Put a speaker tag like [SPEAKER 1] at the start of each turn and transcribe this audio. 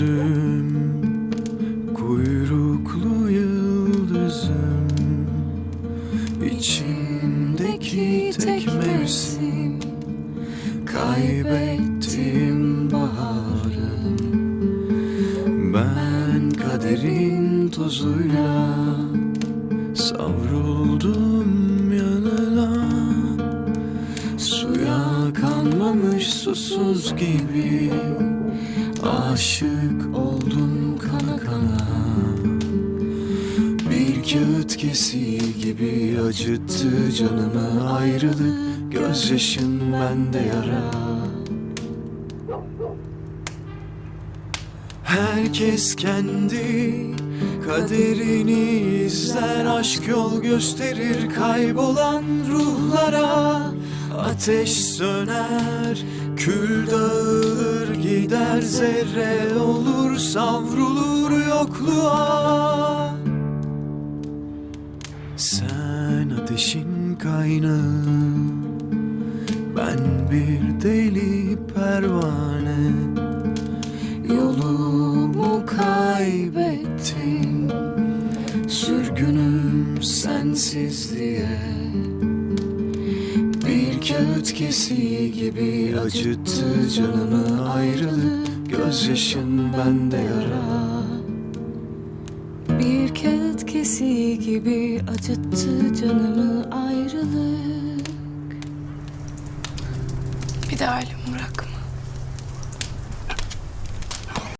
[SPEAKER 1] gördüm kuyruklu yıldızım. İçimdeki tek mevsim kaybettim baharım. Ben kaderin tozuyla savruldum yanına. Suya kanmamış susuz gibi Aşık oldum kana kana. Bir kağıt kesiği gibi acıttı canımı. Ayrılık Gözyaşın bende yara. Herkes kendi kaderini izler. Aşk yol gösterir kaybolan ruhlara. Ateş söner, kül dağılır gider Zerre olur savrulur yokluğa. Sen ateşin kaynağı Ben bir deli pervane. Yolumu kaybettim Sürgünüm sensizliğe Kağıt kesiği gibi acıttı canımı ayrılık Gözyaşın bende yara
[SPEAKER 2] Bir kağıt kesiği gibi acıttı canımı ayrılık.
[SPEAKER 3] Bir de halimi bırakma.